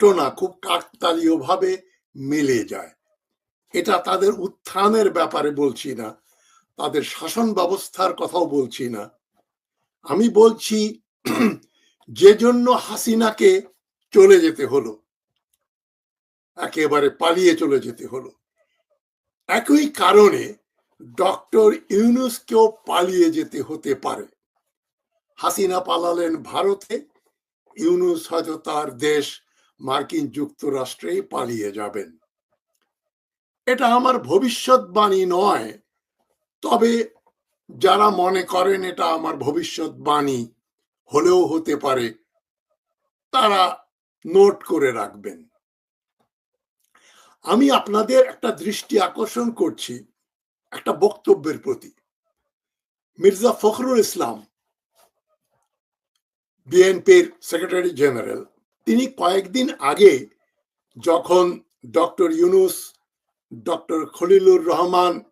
ঘটনা খুব কাকতালীয় ভাবে মিলে যায়। এটা তাদের উত্থানের ব্যাপারে বলছি না, তাদের শাসন ব্যবস্থার কথাও বলছি না। আমি বলছি, যে জন্য হাসিনাকে চলে যেতে হলো, একেবারে পালিয়ে চলে যেতে হলো। একই কারণে ডক্টর ইউনুসকেও পালিয়ে যেতে হতে পারে। হাসিনা পালালেন ভারতে, ইউনুস হয়তো তার দেশ মার্কিন যুক্তরাষ্ট্রে পালিয়ে যাবেন। এটা আমার ভবিষ্যৎবাণী নয়, তবে যারা মনে করেন এটা আমার ভবিষ্যৎবাণী হলেও হতে পারে, তারা নোট করে রাখবেন। আমি আপনাদের একটা দৃষ্টি আকর্ষণ করছি, একটা বক্তব্যের প্রতি। মির্জা ফখরুল ইসলাম, বিএনপির সেক্রেটারি জেনারেল তিনি কয়েকদিন আগে যখন ডক্টর ইউনুস, ডক্টর খলিলুর রহমান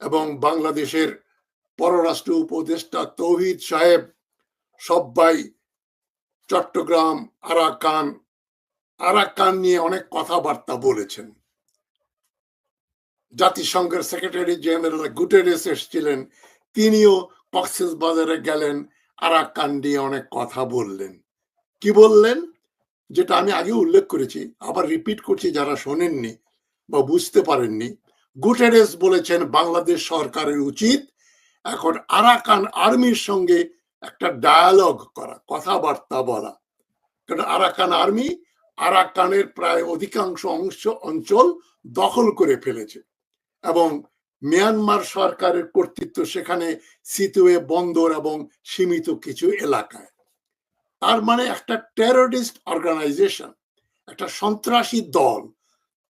এবং বাংলাদেশের পররাষ্ট্র উপদেষ্টা তৌহিদ সাহেব সবাই চট্টগ্রাম আরাকান আরাকান নিয়ে অনেক কথাবার্তা বলেছেন। জাতিসংঘের সেক্রেটারি জেনারেল গুটেরেস এসেছিলেন, তিনিও কক্সেস বাজারে গেলেন, আরাকান নিয়ে অনেক কথা বললেন। কি বললেন? যেটা আমি আগে উল্লেখ করেছি, আবার রিপিট করছি যারা শোনেননি বা বুঝতে পারেননি। গুটেরেস বলেছেন, বাংলাদেশ সরকারের উচিত এখন আরাকান আর্মির সঙ্গে একটা ডায়ালগ করা, কথাবার্তা বলা। কারণ আরাকান আর্মি আরাকানের প্রায় অধিকাংশ অংশ অঞ্চল দখল করে ফেলেছে এবং মিয়ানমার সরকারের কর্তৃত্ব সেখানে সিতুয়ে বন্দর এবং সীমিত কিছু এলাকায়। তার মানে একটা টেরোরিস্ট অর্গানাইজেশন একটা সন্ত্রাসী দল,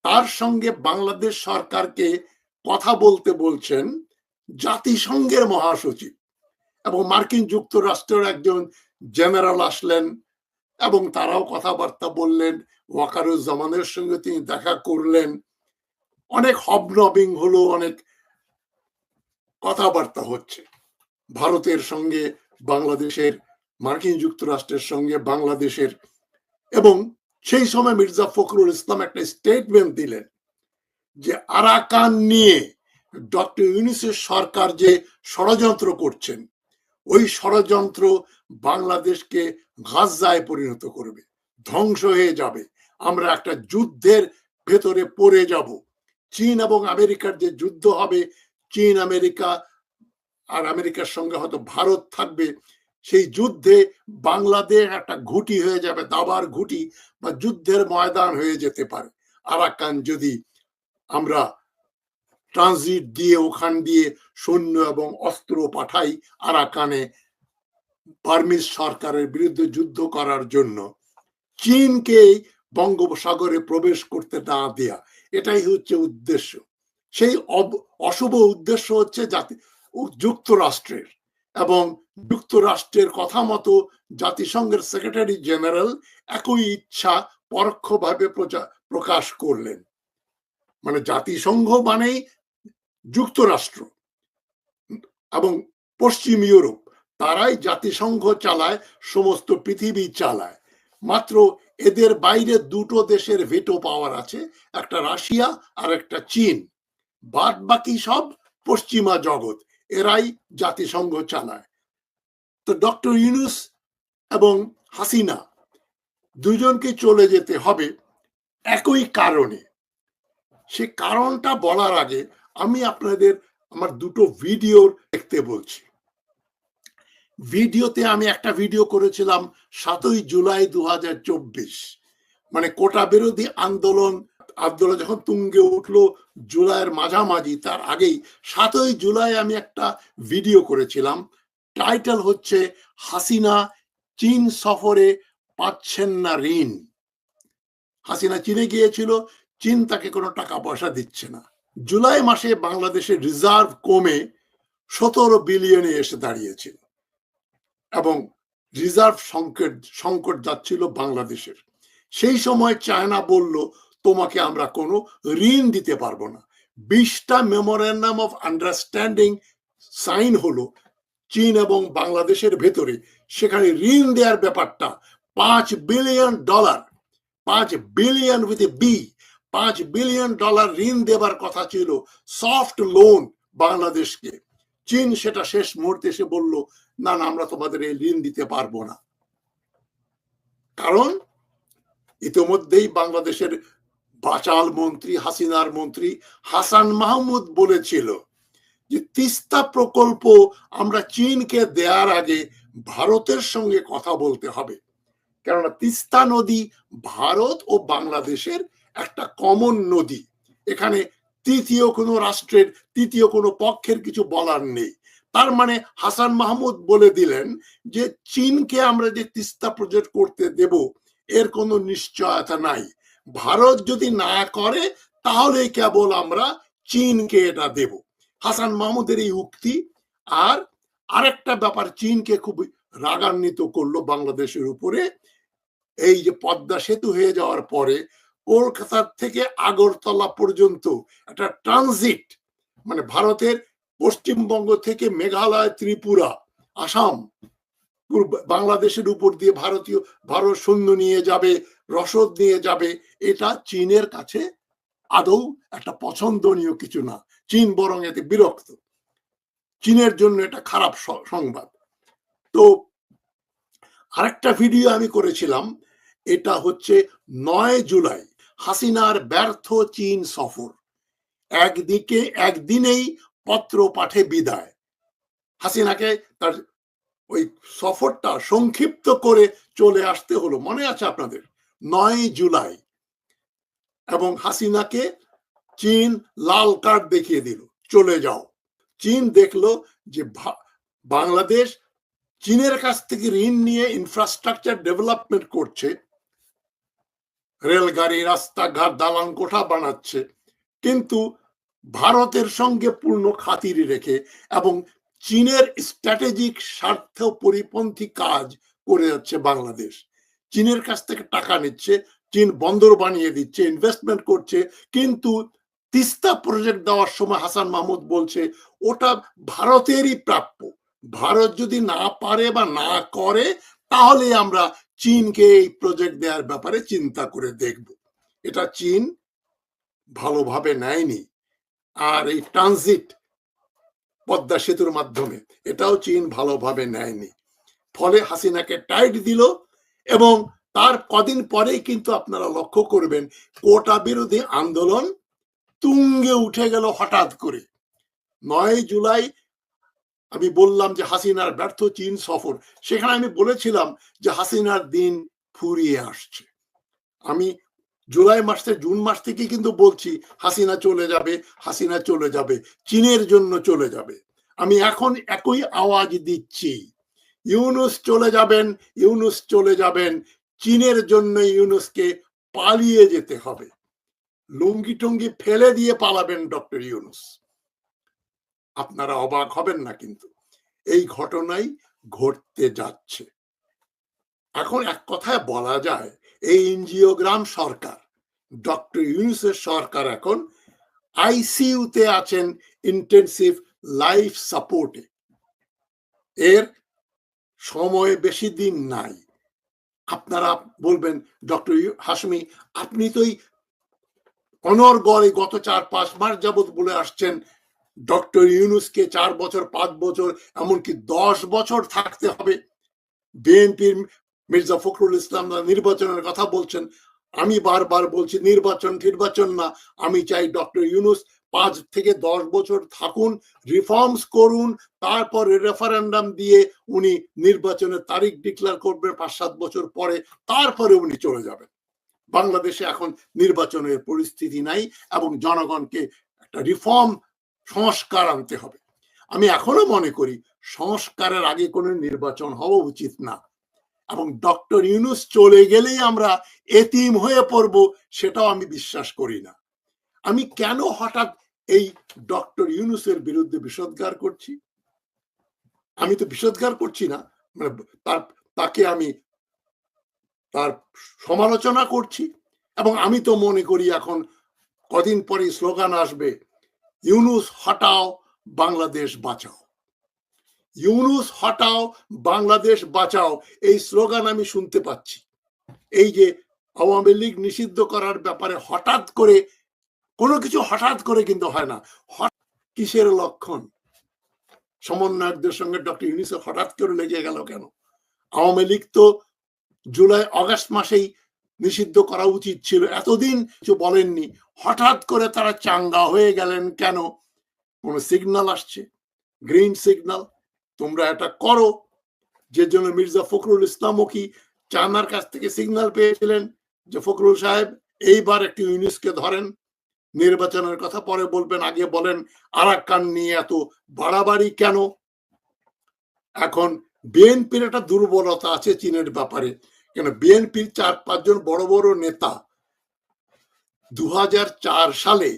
তার সঙ্গে বাংলাদেশ সরকারকে কথা বলতে বলছেন জাতিসংঘের মহাসচিব এবং মার্কিন যুক্তরাষ্ট্রের একজন জেনারেল আসলেন এবং তারাও কথাবার্তা বললেন, ওয়াকারুজ্জামানের সঙ্গে তিনি দেখা করলেন। অনেক হবনবিং হলো, অনেক কথাবার্তা হচ্ছে। ভারতের সঙ্গে বাংলাদেশের মার্কিন যুক্তরাষ্ট্রের সঙ্গে বাংলাদেশের এবং সেই সময় মির্জা ফখরুল ইসলাম একটা স্টেটমেন্ট দিলেন যে আরাকান নিয়ে ডক্টর ইউনিসের সরকার যে ষড়যন্ত্র করছেন, ওই ষড়যন্ত্র বাংলাদেশকে গাজায় পরিণত করবে, ধ্বংস হয়ে যাবে। আমরা একটা যুদ্ধের ভেতরে পড়ে যাব। চীন এবং আমেরিকার যে যুদ্ধ হবে, চীন, আমেরিকা আর আমেরিকার সঙ্গে হয়তো ভারত থাকবে সেই যুদ্ধে বাংলাদেশ একটা ঘুটি হয়ে যাবে, দাবার ঘুটি বা যুদ্ধের ময়দান হয়ে যেতে পারে। আরাকান যদি আমরা ট্রানজিট দিয়ে ওখান দিয়ে সৈন্য এবং অস্ত্র পাঠাই আরাকানে বার্মিজ সরকারের বিরুদ্ধে যুদ্ধ করার জন্য, চীনকে বঙ্গোপসাগরে প্রবেশ করতে না দেয়া, এটাই হচ্ছে উদ্দেশ্য। সেই অশুভ উদ্দেশ্য হচ্ছে যুক্তরাষ্ট্রের এবং যুক্তরাষ্ট্রের কথা মতো জাতিসংঘের সেক্রেটারি জেনারেল একই ইচ্ছা পরোক্ষভাবে প্রকাশ করলেন। মানে জাতিসংঘ মানেই যুক্তরাষ্ট্র এবং পশ্চিম ইউরোপ। তারাই জাতিসংঘ চালায়, সমস্ত পৃথিবী চালায়। মাত্র এদের বাইরে দুটো দেশের ভেটো পাওয়ার আছে, একটা রাশিয়া আর একটা চীন। বাদ বাকি সব পশ্চিমা জগৎ, এরাই জাতিসংঘ চালায়। তো ডক্টর ইউনুস এবং হাসিনা দুজনকে চলে যেতে হবে একই কারণে। সে কারণটা বলার আগে আমি আপনাদের আমার দুটো ভিডিও দেখতে বলছি। ভিডিওতে আমি একটা ভিডিও করেছিলাম সাতই জুলাই দু হাজার চব্বিশ। মানে কোটা বিরোধী আন্দোলন আন্দোলন যখন তুঙ্গে উঠল জুলাইয়ের মাঝামাঝি, তার আগেই সাতই জুলাই আমি একটা ভিডিও করেছিলাম। টাইটেল হচ্ছে হাসিনা চীন সফরে পাচ্ছেন না ঋণ। হাসিনা চীনে গিয়েছিল, চীন তাকে কোনো টাকা পয়সা দিচ্ছে না। জুলাই মাসে বাংলাদেশের রিজার্ভ কমে সতেরো বিলিয়নে এসে দাঁড়িয়েছিল এবং রিজার্ভ সংকট সংকট যাচ্ছিল বাংলাদেশের। সেই সময় চায়না বলল, তোমাকে আমরা কোনো ঋণ দিতে পারব না। বিশটা মেমোরেন্ডাম অফ আন্ডারস্ট্যান্ডিং সাইন হলো চীন এবং বাংলাদেশের ভেতরে, সেখানে ঋণ দেওয়ার ব্যাপারটা পাঁচ বিলিয়ন ডলার, পাঁচ বিলিয়ন উইথ এ বি পাঁচ বিলিয়ন ডলার ঋণ দেবার কথা ছিল সফট লোন বাংলাদেশকে। চীন সেটা শেষ মুহূর্তে এসে বলল, না না, আমরা তোমাদের এই ঋণ দিতে পারব না। কারণ ইতিমধ্যেই বাংলাদেশের বাচাল মন্ত্রী, হাসিনার মন্ত্রী হাসান মাহমুদ বলেছিল যে তিস্তা প্রকল্প আমরা চীনকে দেওয়ার আগে ভারতের সঙ্গে কথা বলতে হবে। কেননা তিস্তা নদী ভারত ও বাংলাদেশের একটা কমন নদী। এখানে তৃতীয় কোনো রাষ্ট্রের, তৃতীয় কোনো পক্ষের কিছু বলার নেই। তার মানে হাসান মাহমুদ বলে দিলেন যে চীনকে আমরা যে তিস্তা প্রজেক্ট করতে দেব, এর কোনো নিশ্চয়তা নাই। ভারত যদি না করে তাহলে কেবল আমরা চীনকে এটা দেব। হাসান মাহমুদের এই উক্তি। আর আরেকটা ব্যাপার, চীনকে খুব রাগান্বিত করল বাংলাদেশের উপরে। এই যে পদ্মা সেতু হয়ে যাওয়ার পরে কলকাতার থেকে আগরতলা পর্যন্ত একটা ট্রানজিট মানে ভারতের পশ্চিমবঙ্গ থেকে মেঘালয়, ত্রিপুরা, আসাম বাংলাদেশের উপর দিয়ে ভারতীয়, ভারত সৈন্য নিয়ে যাবে, রসদ নিয়ে যাবে, এটা চীনের কাছে আদৌ একটা পছন্দনীয় কিছু না। চীন বরং এতে বিরক্ত। চীনের জন্য এটা খারাপ সংবাদ। তো আরেকটা ভিডিও আমি করেছিলাম, এটা হচ্ছে নয় জুলাই, হাসিনার ব্যর্থ চীন সফর। একদিকে, একদিনেই পত্র পাঠে বিদায়। হাসিনাকে তার ওই সফরটা সংক্ষিপ্ত করে চলে আসতে হলো। মনে আছে আপনাদের? নয় জুলাই। এবং হাসিনাকে চীন লাল কার্ড দেখিয়ে দিল, চলে যাও। চীন দেখল যে বাংলাদেশ চীনের কাছ থেকে ঋণ নিয়ে ইনফ্রাস্ট্রাকচার ডেভেলপমেন্ট করছে, রেলগাড়ি, রাস্তাঘাট, দালান কোঠা বানাচ্ছে, কিন্তু ভারতের সঙ্গে পূর্ণ খাতির রেখে এবং চীনের স্ট্র্যাটেজিক স্বার্থ পরিপন্থী কাজ করে যাচ্ছে বাংলাদেশ। চীনের কাছ থেকে টাকা নিচ্ছে চীন বন্দর বানিয়ে দিচ্ছে ইনভেস্টমেন্ট করছে, কিন্তু তিস্তা প্রজেক্ট দেওয়ার সময় হাসান মাহমুদ বলছে, ওটা ভারতেরই প্রাপ্য। ভারত যদি না পারে বা না করে, তাহলে আমরা চীনকে এই প্রজেক্ট দেওয়ার ব্যাপারে চিন্তা করে দেখব। এটা চীন ভালোভাবে নেয়নি। আর এই ট্রানজিট পদ্মা সেতুর মাধ্যমে, এটাও চীন ভালোভাবে নেয়নি। ফলে হাসিনাকে টাইট দিল এবং তার কদিন পরেই কিন্তু আপনারা লক্ষ্য করবেন কোটা বিরোধী আন্দোলন তুঙ্গে উঠে গেল হঠাৎ করে। নয় জুলাই আমি বললাম যে হাসিনার ব্যর্থ চীন সফর। সেখানে আমি বলেছিলাম যে হাসিনার দিন ফুরিয়ে আসছে। আমি জুলাই মাস থেকে জুন মাস থেকে কিন্তু বলছি, হাসিনা চলে যাবে, হাসিনা চলে যাবে, চীনের জন্য চলে যাবে। আমি এখন একই আওয়াজ দিচ্ছি। ইউনুস চলে যাবেন, ইউনুস চলে যাবেন চীনের জন্য ইউনুসকে পালিয়ে যেতে হবে। লুঙ্গি টুঙ্গি ফেলে দিয়ে পালাবেন ডক্টর ইউনুস। আপনারা অবাক হবেন না কিন্তু, এই ঘটনাই ঘটতে যাচ্ছে। এখন এক কথায় বলা যায়, এই এনজিওগ্রাম সরকার, ডক্টর ইউনুসের সরকার এখন আইসিইউতে আছেন ইন্টেন্সিভ লাইফ সাপোর্টে। এর সময় বেশি দিন নাই। আপনারা বলবেন, ডক্টর হাসমি আপনি তো অনর্গড়ে গত চার, পাঁচ মাস যাবৎ বলে আসছেন, ডক্টর ইউনুসকে চার বছর, পাঁচ বছর, এমনকি দশ বছর থাকতে হবে। বিএনপির মির্জা ফখরুল ইসলাম নির্বাচনের কথা বলছেন। আমি বারবার বলছি, নির্বাচন নির্বাচন না, আমি চাই ডক্টর ইউনুস পাঁচ থেকে দশ বছর থাকুন রিফর্মস করুন, তারপর রেফারেন্ডাম দিয়ে উনি নির্বাচনের তারিখ ডিক্লেয়ার করবেন পাঁচ সাত বছর পরে, তারপরে উনি চলে যাবেন। বাংলাদেশে এখন নির্বাচনের পরিস্থিতি নাই এবং জনগণকে একটা রিফর্ম সংস্কার আনতে হবে। আমি এখনও মনে করি সংস্কারের আগে কোনো নির্বাচন হওয়া উচিত না। এবং ডক্টর ইউনুস চলে গেলেই আমরা এতিম হয়ে পড়ব, সেটাও আমি বিশ্বাস করি না। আমি কেন হঠাৎ এই ডক্টর ইউনুসের বিরুদ্ধে বিষোদ্গার করছি। আমি তো বিষোদ্গার করছি না মানে তার, তাকে আমি তার সমালোচনা করছি এবং আমি তো মনে করি এখন কদিন পরে স্লোগান আসবে, ইউনুস হটাও, বাংলাদেশ বাঁচাও। ইউনুস হটাও, বাংলাদেশ বাঁচাও, এই স্লোগান আমি শুনতে পাচ্ছি। এই যে আওয়ামী লীগ নিষিদ্ধ করার ব্যাপারে হঠাৎ করে কোনো কিছু হঠাৎ করে কিন্তু হয় না। কিসের লক্ষণ? সমন্বয়কদের সঙ্গে ডক্টর ইউনিসেফ হঠাৎ করে লেগে গেল কেন? আওয়ামী লীগ তো জুলাই আগস্ট মাসেই নিষিদ্ধ করা উচিত ছিল। এতদিন কিছু বলেননি। হঠাৎ করে তারা চাঙ্গা হয়ে গেলেন কেন? কোন সিগনাল আসছে? গ্রিন সিগনাল তোমরা এটা করো। যে জন্য মির্জা ফখরুল ইসলামও কি চায়নার কাছ থেকে সিগনাল পেয়েছিলেন? যে ফখরুল সাহেব, এইবার একটি ইউনিসকে ধরেন। নির্বাচনের কথা পরে বলবেন, আগে বলেন আরাকান নিয়ে এত বাড়াবাড়ি কেন? এখন বিএনপির একটা দুর্বলতা আছে চীনের ব্যাপারে। কেন বিএনপির চার পাঁচজন বড় বড় নেতা দু হাজার চার সালে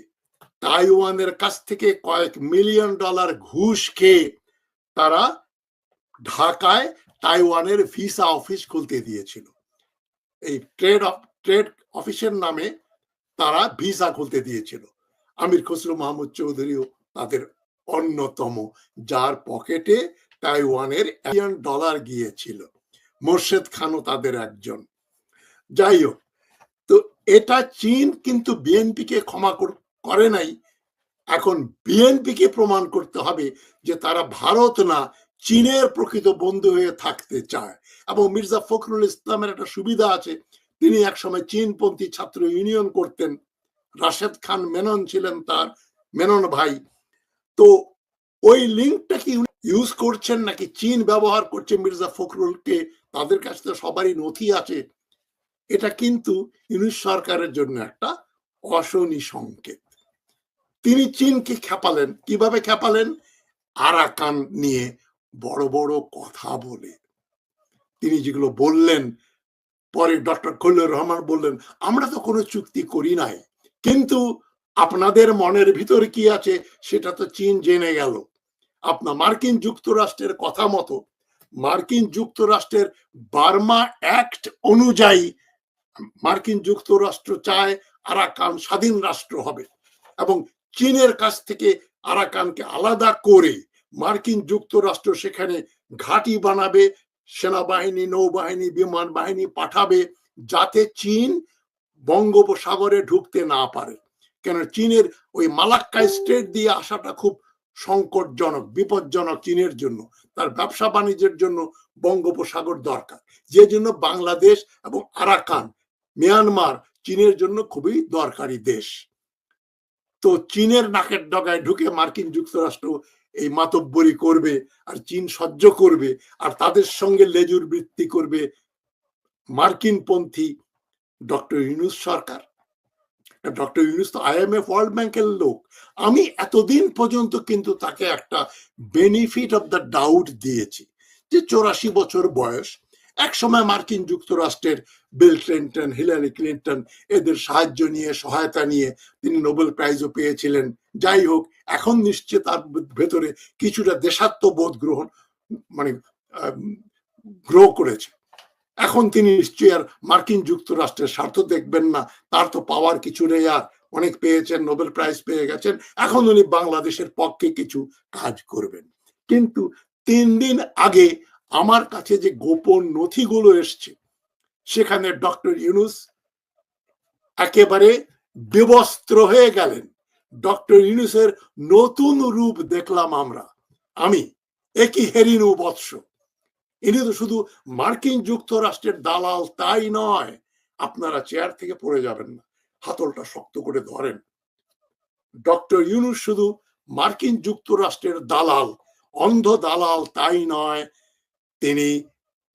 তাইওয়ানের কাছ থেকে কয়েক মিলিয়ন ডলার ঘুষ খেয়ে তারা ঢাকায় তাইওয়ানের ভিসা অফিস খুলতে দিয়েছিল। এই ট্রেড ট্রেড অফিসের নামে তারা ভিসা খুলতে দিয়েছিল। আমির খসরু মাহমুদ চৌধুরীও তাদের অন্যতম, যার পকেটে তাইওয়ানের মিলিয়ন ডলার গিয়েছিল। মোর্শেদ খানও তাদের একজন। যাই হোক, তো এটা চীন কিন্তু বিএনপিকে ক্ষমা করে নাই। এখন বিএনপিকে প্রমাণ করতে হবে যে তারা ভারত না, চীনের প্রকৃত বন্ধু হয়ে থাকতে চায়। এবং মির্জা ফখরুল ইসলামের একটা সুবিধা আছে তিনি একসময় চীনপন্থী ছাত্র ইউনিয়ন করতেন। রাশেদ খান মেনন ছিলেন তার মেনন ভাই। তো ওই লিঙ্কটা কি ইউজ করছেন নাকি চীন ব্যবহার করছে মির্জা ফখরুলকে? তাদের কাছে তো সবারই নথি আছে। এটা কিন্তু ইউনিশ সরকারের জন্য একটা অশনি সংকেত। তিনি চীনকে খেপালেন। কীভাবে খেপালেন? আরাকান নিয়ে বড় বড় কথা বলে। তিনি যেগুলো বললেন পরে ডক্টর খলিলুর রহমান বললেন, আমরা তো কোনো চুক্তি করি নাই। কিন্তু আপনাদের মনের ভিতর কি আছে সেটা তো চীন জেনে গেল। আপনার মার্কিন যুক্তরাষ্ট্রের কথা মতো, মার্কিন যুক্তরাষ্ট্রের বার্মা অ্যাক্ট অনুযায়ী মার্কিন যুক্তরাষ্ট্র চায় আরাকান স্বাধীন রাষ্ট্র হবে এবং চীনের কাছ থেকে আরাকানকে আলাদা করে মার্কিন যুক্তরাষ্ট্র সেখানে ঘাঁটি বানাবে সেনাবাহিনী, নৌবাহিনী বিমান বাহিনী পাঠাবে যাতে চীন বঙ্গোপসাগরে ঢুকতে না পারে। কেন চীনের ওই মালাক্কাই স্টেট দিয়ে আসাটা খুব সংকটজনক, বিপজ্জনক চীনের জন্য। তার ব্যবসা বাণিজ্যের জন্য বঙ্গোপসাগর দরকার। যে জন্য বাংলাদেশ এবং আরাকান, মিয়ানমার চীনের জন্য খুবই দরকারি দেশ। তো চীনের নাকের ডগায় ঢুকে মার্কিন যুক্তরাষ্ট্র এই মাতব্বরি করবে আর চীন সহ্য করবে আর তাদের সঙ্গে লেজুর বৃত্তি করবে মার্কিন পন্থী ডক্টর ইউনুস সরকার। ডক্টর ইউনুস তো আইএমএফ, ওয়ার্ল্ড ব্যাংকের লোক। আমি এতদিন পর্যন্ত কিন্তু তাকে একটা বেনিফিট অব দ্য ডাউট দিয়েছি যে চৌরাশি বছর বয়স এক সময় মার্কিন যুক্তরাষ্ট্রের বিল ক্লিন্টন, হিলারি ক্লিন্টন এদের সাহায্য নিয়ে, সহায়তা নিয়ে তিনি নোবেল প্রাইজও পেয়েছিলেন। যাই হোক, এখন নিশ্চয় তার ভেতরে কিছুটা দেশাত্মবোধ গ্রহণ মানে গ্রো করেছে। এখন তিনি নিশ্চয়ই আর মার্কিন যুক্তরাষ্ট্রের স্বার্থ দেখবেন না। তার তো পাওয়ার কিছু নেই আর। অনেক পেয়েছেন, নোবেল প্রাইজ পেয়ে গেছেন। এখন উনি বাংলাদেশের পক্ষে কিছু কাজ করবেন। কিন্তু তিন দিন আগে আমার কাছে যে গোপন নথিগুলো এসছে, সেখানে ডক্টর ইউনুস একেবারে বিবস্ত্র হয়ে গেলেন। ডক্টর ইউনুসের নতুন রূপ দেখলাম আমরা। আমি, একই হেরিনু বৎস। ইনি তো শুধু মার্কিন যুক্তরাষ্ট্রের দালাল, তাই নয়। আপনারা চেয়ার থেকে পড়ে যাবেন না। হাতলটা শক্ত করে ধরেন। ডক্টর ইউনুস শুধু মার্কিন যুক্তরাষ্ট্রের দালাল, অন্ধ দালাল, তাই নয়। তিনি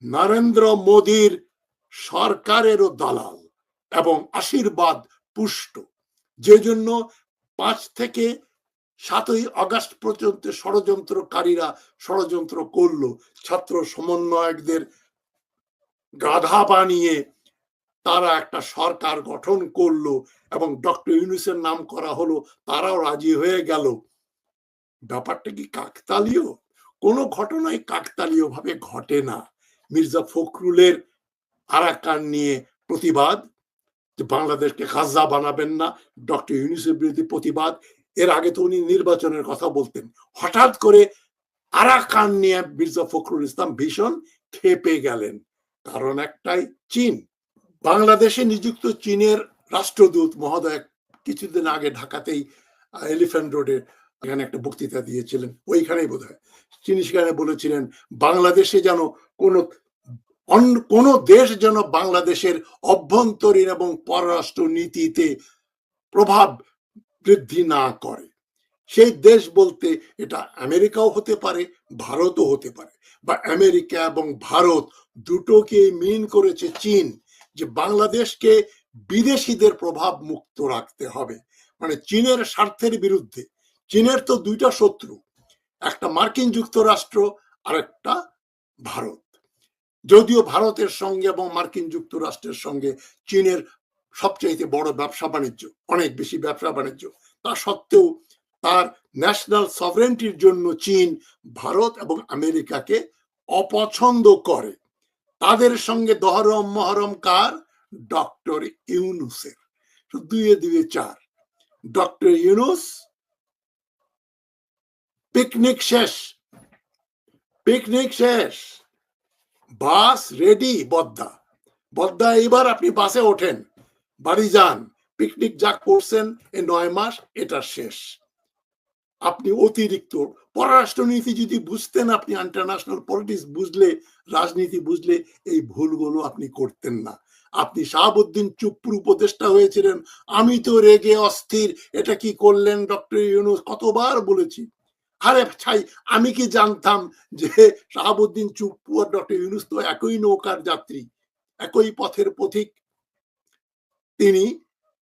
নরেন্দ্র মোদীর সরকারেরও দালাল এবং আশীর্বাদ পুষ্ট। যে জন্য পাঁচ থেকে সাতই আগস্ট পর্যন্ত ষড়যন্ত্রকারীরা ষড়যন্ত্র করল। ছাত্র সমন্বয়কদের গাধা বানিয়ে তারা একটা সরকার গঠন করল এবং ডক্টর ইউনুসের নাম করা হলো, তারাও রাজি হয়ে গেল। ব্যাপারটা কি কাকতালীয়? কোনো ঘটনাই কাকতালীয় ভাবে ঘটে না। মির্জা ফখরুলের আরাকান নিয়ে প্রতিবাদ, যে বাংলাদেশকে খাজা বানাবেন না, ডক্টর ইউনুসের বিরোধী প্রতিবাদ। এর আগে তো উনি নির্বাচনের কথা বলতেন। হঠাৎ করে আরাকান নিয়ে মির্জা ফখরুল ইসলাম ভীষণ খেপে গেলেন। কারণ একটাই, চীন। বাংলাদেশে নিযুক্ত চীনের রাষ্ট্রদূত মহোদয় কিছুদিন আগে ঢাকাতেই এলিফ্যান্ট রোডে এখানে একটা বক্তৃতা দিয়েছিলেন, ওইখানেই বোধ হয় তিনি সেখানে বলেছিলেন, বাংলাদেশে যেন কোন কোন দেশ যেন বাংলাদেশের অভ্যন্তরীণ এবং পররাষ্ট্র নীতিতে প্রভাব বৃদ্ধি না করে। সেই দেশ বলতে এটা আমেরিকাও হতে পারে, ভারতও হতে পারে। বা আমেরিকা এবং ভারত দুটোকে মিন করেছে চীন, যে বাংলাদেশকে বিদেশিদের প্রভাব মুক্ত রাখতে হবে। মানে চীনের স্বার্থের বিরুদ্ধে চীনের তো দুইটা শত্রু, একটা মার্কিন যুক্তরাষ্ট্র আর একটা ভারত। যদিও ভারতের সঙ্গে এবং মার্কিন যুক্তরাষ্ট্রের সঙ্গে চীনের সবচাইতে বড় ব্যবসা বাণিজ্য, অনেক বেশি ব্যবসা বাণিজ্য, তা সত্ত্বেও তার ন্যাশনাল সভরেন্টির জন্য চীন ভারত এবং আমেরিকাকে অপছন্দ করে। তাদের সঙ্গে দহরম মহরম কার? ডক্টর ইউনুসের। দুয়ে দুয়ে চার। ডক্টর ইউনুস পিকনিক শেষ। পিকনিক শেষ। Bus ready বদ্দা। বদ্দা এবার আপনি বাসে ওঠেন। বাড়ি যান। পিকনিক যা করছেন এই নয় মাস, এটা শেষ। আপনি অতিরিক্ত। পররাষ্ট্রনীতি যদি বুঝতেন আপনি ইন্টারন্যাশনাল পলিটিক্স বুঝলে, রাজনীতি বুঝলে, এই ভুলগুলো আপনি করতেন না। আপনি শাহাবুদ্দিন চুপ্পুর উপদেষ্টা হয়েছিলেন। আমি তো রেগে অস্থির। এটা কি করলেন, ডক্টর ইউনুস? কতবার বলেছি। আরে ছাই আমি কি জানতাম যে শাহাবুদ্দিন চুপ্পু ডক্টর ইউনুস তো একই নৌকার যাত্রী, একই পথের পথিক। তিনি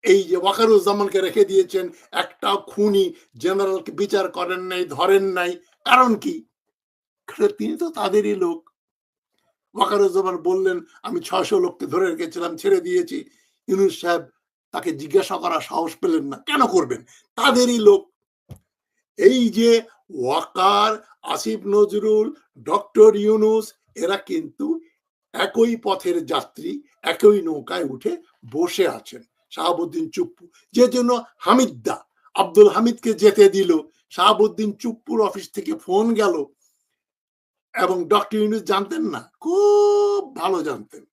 এই যে ওয়াকারুজ্জামানকে রেখে দিয়েছেন, একটা খুনি জেনারেলকে বিচার করেন নাই, ধরেন নাই, কারণ কি? তিনি তো তাদেরই লোক। ওয়াকারুজ্জামান বললেন, আমি ছয়শো লোককে ধরে রেখেছিলাম, ছেড়ে দিয়েছি। ইউনুস সাহেব তাকে জিজ্ঞাসা করার সাহস পেলেন না। কেন করবেন? তাদেরই লোক। এই যে ওয়াকার, আসিফ নজরুল, ডক্টর ইউনুস, এরা কিন্তু একই পথের যাত্রী, একই নৌকায় উঠে বসে আছেন। শাহাবুদ্দিন চুপ্পু, যে জন্য হামিদদা, আব্দুল হামিদকে যেতে দিল। শাহাবুদ্দিন চুপ্পুর অফিস থেকে ফোন গেল এবং ডক্টর ইউনুস জানতেন না, খুব ভালো জানতেন।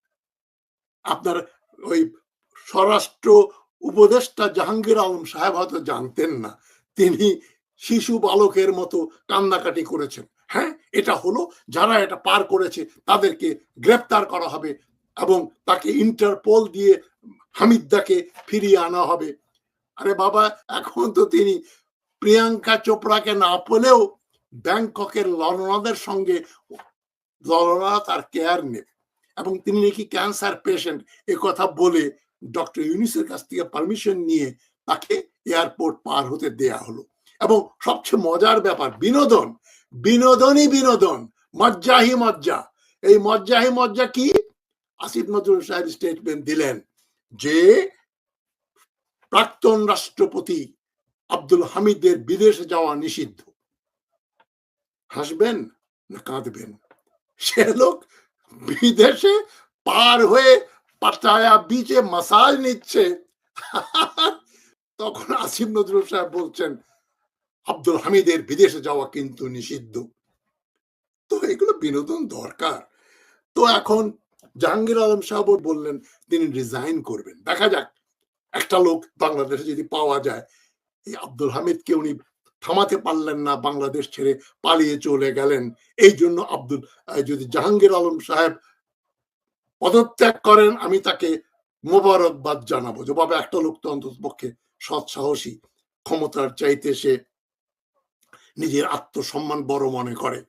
আপনার ওই স্বরাষ্ট্র উপদেষ্টা জাহাঙ্গীর আলম সাহেব হয়তো জানতেন না। তিনি শিশু বালকের মতো কান্নাকাটি করেছেন। হ্যাঁ এটা হলো যারা এটা পার করেছে তাদেরকে গ্রেপ্তার করা হবে এবং তাকে ইন্টারপোল দিয়ে হামিদদাকে ফিরিয়ে আনা হবে। আরে বাবা, এখন তো তিনি প্রিয়াঙ্কা চোপড়াকে না পেলেও ব্যাংককের ললনাদের সঙ্গে ললনা তার কেয়ার নেবে এবং তিনি নাকি ক্যান্সার পেশেন্ট এ কথা বলে ডক্টর ইউনিসের কাছ থেকে পারমিশন নিয়ে তাকে এয়ারপোর্ট পার হতে দেয়া হলো। এবং সবচেয়ে মজার ব্যাপার, বিনোদন। বিনোদনই বিনোদন মজ্জাহি মজ্জা। এই মজ্জাহি মজ্জা কি? আসিফ নজরুল সাহেব স্টেটমেন্ট দিলেন যে, প্রাক্তন রাষ্ট্রপতি আব্দুল হামিদের বিদেশে যাওয়া নিষিদ্ধ। হাসবেন না কাঁদবেন? সে লোক বিদেশে পার হয়ে পাটায়া বিচে মাসাজ নিচ্ছে। তখন আসিফ নজরুল সাহেব বলছেন আব্দুল হামিদের বিদেশে যাওয়া কিন্তু নিষিদ্ধ। তো এগুলো বিনোদন দরকার। তো এখন জাহাঙ্গীর আলম সাহেব বললেন, তিনি রিজাইন করবেন। দেখা যাক, একটা লোক বাংলাদেশে যদি পাওয়া যায়, এই আব্দুল হামিদকে উনি থামাতে পারলেন না, বাংলাদেশ ছেড়ে পালিয়ে চলে গেলেন। এই জন্য আব্দুল যদি জাহাঙ্গীর আলম সাহেব পদত্যাগ করেন, আমি তাকে মোবারকবাদ জানাব। যে বাবা একটা লোক তো অন্তত পক্ষে সৎ সাহসী ক্ষমতার চাইতে সে নিজের আত্মসম্মান বড় মনে করে,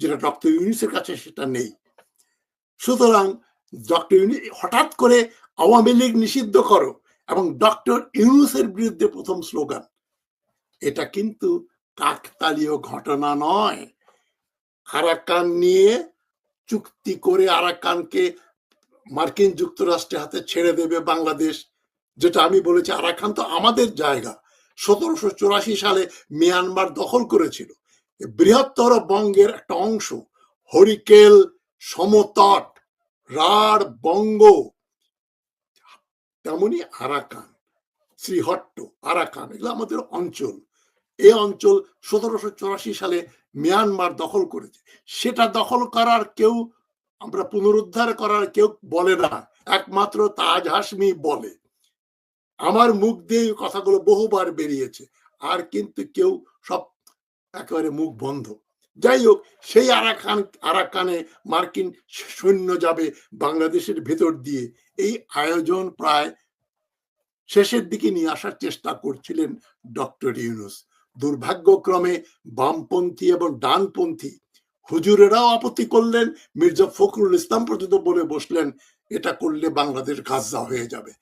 যেটা ডক্টর ইউনিসের কাছে সেটা নেই। সুতরাং ডক্টর ইউনিস হঠাৎ করে আওয়ামী লীগ নিষিদ্ধ করো এবং ডক্টর ইউনুসের বিরুদ্ধে প্রথম স্লোগান। এটা কিন্তু কাকতালীয় ঘটনা নয়। আরাকান নিয়ে চুক্তি করে আরাকানকে মার্কিন যুক্তরাষ্ট্রের হাতে ছেড়ে দেবে বাংলাদেশ, যেটা আমি বলেছি, আরাকান তো আমাদের জায়গা। সতেরোশো চুরাশি সালে মিয়ানমার দখল করেছিল। বৃহত্তর বঙ্গের একটা অংশ, হরিকেল সমতট, রাঢ় বঙ্গ, তেমনি আরাকান, শ্রীহট্ট, আরাকান, এগুলো আমাদের অঞ্চল। এই অঞ্চল সতেরোশো চুরাশি সালে মিয়ানমার দখল করেছে। সেটা দখল করার কেউ, আমরা পুনরুদ্ধার করার কেউ বলে না। একমাত্র তাজ হাসমি বলে। আমার মুখ দিয়ে কথাগুলো বহুবার বেরিয়েছে। আর কিন্তু কেউ সব একেবারে মুখ বন্ধ। যাই হোক, সেই আরাকান, আরাকানে মার্কিন সৈন্য যাবে বাংলাদেশের ভেতর দিয়ে। এই আয়োজন প্রায় শেষের দিকে নিয়ে আসার চেষ্টা করছিলেন ডক্টর ইউনুস। দুর্ভাগ্যক্রমে বামপন্থী এবং ডানপন্থী হুজুরেরাও আপত্তি করলেন, মির্জা ফখরুল ইসলাম পর্যন্ত বলে বসলেন, এটা করলে বাংলাদেশ গাজা হয়ে যাবে।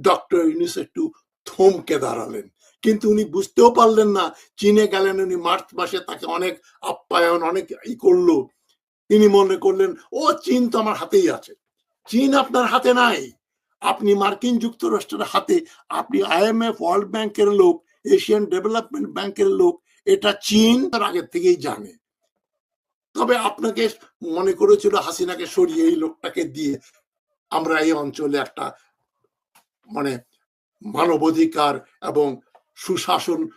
ডক্টর ইউনুস একটু থমকে দাঁড়ালেন। কিন্তু উনি বুঝতেও পারলেন না, চীনে গেলেন উনি, মার্চ মাসে তাকে অনেক আপ্যায়ন, অনেক ই করল। তিনি মনে করলেন, ও, চীন তো আমার হাতেই আছে। চীন আপনার হাতে নাই। আপনি মার্কিন যুক্তরাষ্ট্রের হাতে, আপনি আইএমএফ ওয়ার্ল্ড ব্যাংকের লোক, এশিয়ান ডেভেলপমেন্ট ব্যাংকের লোক, এটা চীন তার আগের থেকেই জানে। তবে আপনাকে মনে করেছিল হাসিনাকে সরিয়ে এই লোকটাকে দিয়ে আমরা এই অঞ্চলে একটা মানে মানবাধিকার এবং সুশাসন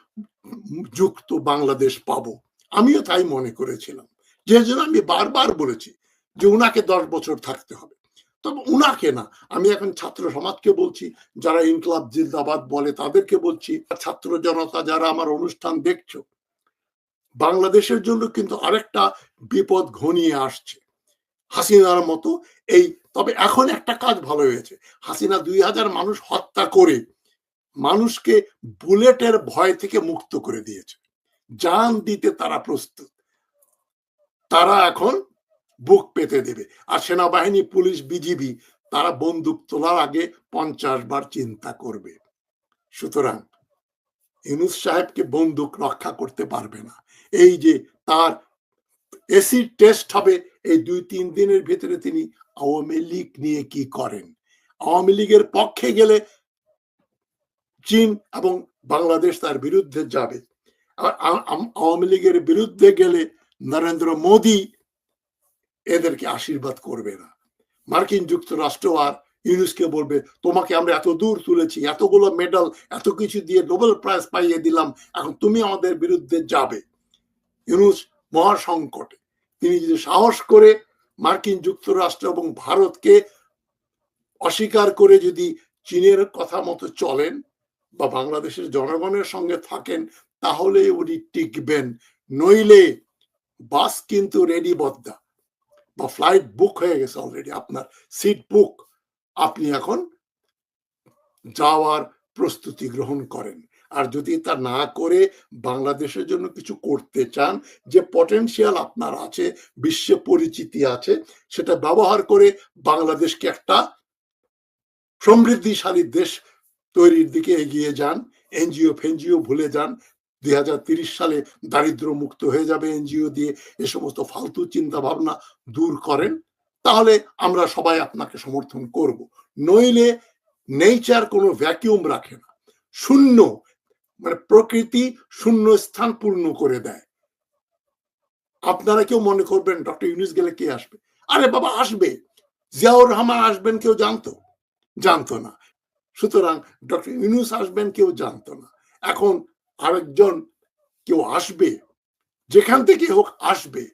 যুক্ত বাংলাদেশ পাবো। আমিও তাই মনে করেছিলাম। যে জন্য আমি বারবার বলেছি যে উনাকে দশ বছর থাকতে হবে। তবে উনাকে না, আমি এখন ছাত্র সমাজকে বলছি, যারা ইনকলাব জিন্দাবাদ বলে তাদেরকে বলছি ছাত্র জনতা যারা আমার অনুষ্ঠান দেখছ, বাংলাদেশের জন্য কিন্তু আরেকটা বিপদ ঘনিয়ে আসছে। হাসিনার মতো এই তবে এখন একটা কাজ ভালো হয়েছে। হাসিনা দুই হাজার মানুষ হত্যা করে মানুষকে বুলেটের ভয় থেকে মুক্ত করে দিয়েছে। জান দিতে তারা প্রস্তুত। তারা এখন বুক পেতে দেবে। আর সেনাবাহিনী, পুলিশ, বিজিবি, তারা বন্দুক তোলার আগে পঞ্চাশ বার চিন্তা করবে। সুতরাং ইউনুস সাহেবকে বন্দুক রক্ষা করতে পারবে না। এই যে তার এসিড টেস্ট হবে এই দুই, তিন দিনের ভিতরে তিনি আওয়ামী লীগ নিয়ে কি করেন? আওয়ামী লীগের পক্ষে গেলে চীন এবং বাংলাদেশ তার বিরুদ্ধে যাবে। আর আওয়ামী লীগের বিরুদ্ধে গেলে নরেন্দ্র মোদী এদেরকে আশীর্বাদ করবে না। মার্কিন যুক্তরাষ্ট্র আর ইউনুসকে বলবে, তোমাকে আমরা এত দূর তুলেছি, এতগুলো মেডাল, এত কিছু দিয়ে নোবেল প্রাইজ পাইয়ে দিলাম, এখন তুমি আমাদের বিরুদ্ধে যাবে। ইউনুস মহাসংকটে তিনি যদি সাহস করে মার্কিন যুক্তরাষ্ট্র এবং ভারতকে অস্বীকার করে যদি চীনের কথা মতো চলেন বা বাংলাদেশের জনগণের সঙ্গে থাকেন, তাহলে উনি টিকবেন। নইলে বাস কিন্তু রেডি বদ্দা বা ফ্লাইট বুক হয়ে গেছে অলরেডি আপনার সিট বুক। আপনি এখন যাওয়ার প্রস্তুতি গ্রহণ করেন। আর যদি তা না করে বাংলাদেশের জন্য কিছু করতে চান, যে পটেনশিয়াল আপনার আছে, বিশ্বে পরিচিতি আছে, সেটা ব্যবহার করে বাংলাদেশকে একটা সমৃদ্ধিশালী দেশ তৈরির দিকে এগিয়ে যান, এনজিও ফেনজিও ভুলে যান, দুই সালে দারিদ্র মুক্ত হয়ে যাবে এনজিও দিয়ে, এ সমস্ত ফালতু চিন্তা ভাবনা দূর করেন, তাহলে আমরা সবাই আপনাকে সমর্থন করব। নইলে নেচার কোনো ভ্যাকিউম রাখে না। শূন্য মানে প্রকৃতি শূন্য স্থান পূর্ণ করে দেয়। আপনারা কেউ মনে করবেন ডক্টর ইউনিস গেলে কে আসবে? আরে বাবা, আসবে। জিয়াউর রহমান আসবেন কেউ জানতো? জানতো না। সুতরাং ডক্টর ইউনুস আসবেন কেউ জানতো না। এখন আরেকজন কেউ আসবে, যেখান থেকে হোক আসবে,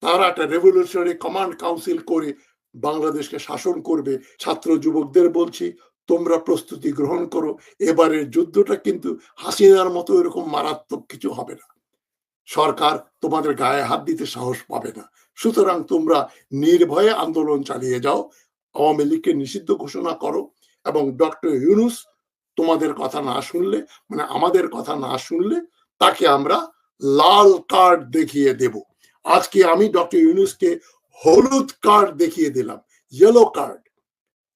তারা একটা রেভলিউশনারি কমান্ড কাউন্সিল করে বাংলাদেশকে শাসন করবে। ছাত্র যুবকদের বলছি তোমরা প্রস্তুতি গ্রহণ করো। এবারের যুদ্ধটা কিন্তু হাসিনার মতো এরকম মারাত্মক কিছু হবে না। সরকার তোমাদের গায়ে হাত দিতে সাহস পাবে না। সুতরাং তোমরা নির্ভয়ে আন্দোলন চালিয়ে যাও। আওয়ামী লীগকে নিষিদ্ধ ঘোষণা করো এবং ডক্টর ইউনুস তোমাদের কথা না শুনলে মানে আমাদের কথা না শুনলে তাকে আমরা লাল কার্ড দেখিয়ে দেব। আজকে আমি ডক্টর ইউনুসকে হলুদ কার্ড দেখিয়ে দিলাম ইয়েলো কার্ড।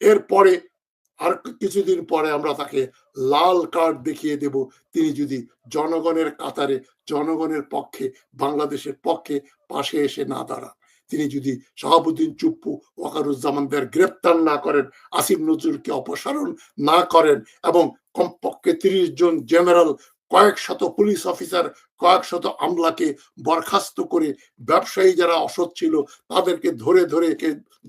এরপরে আর কিছুদিন পরে আমরা তাকে লাল কার্ড দেখিয়ে দেব। তিনি যদি জনগণের কাতারে, জনগণের পক্ষে, বাংলাদেশের পক্ষে পাশে এসে না দাঁড়ান, তিনি যদি শাহাবুদ্দিন চুপ্পু ওয়াকারুজ্জামানদের গ্রেপ্তার না করেন, আসিফ নজরুলকে অপসারণ না করেন এবং কমপক্ষে তিরিশ জন জেনারেল, কয়েক শত পুলিশ অফিসার, কয়েক শত আমলাকে বরখাস্ত করে ব্যবসায়ী যারা অসৎ ছিল, তাদেরকে ধরে ধরে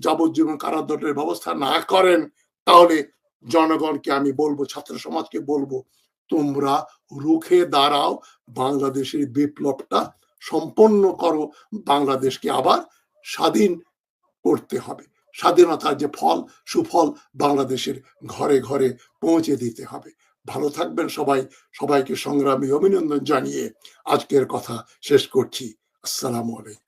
যাবজ্জীবন কারাদণ্ডের ব্যবস্থা না করেন, তাহলে জনগণকে আমি বলব, ছাত্র সমাজকে বলব, তোমরা রুখে দাঁড়াও, বাংলাদেশের বিপ্লবটা সম্পন্ন করো, বাংলাদেশকে আবার স্বাধীন করতে হবে। স্বাধীনতার যে ফল, সুফল বাংলাদেশের ঘরে ঘরে পৌঁছে দিতে হবে। ভালো থাকবেন সবাই। সবাইকে সংগ্রামী অভিনন্দন জানিয়ে আজকের কথা শেষ করছি। আসসালামু আলাইকুম।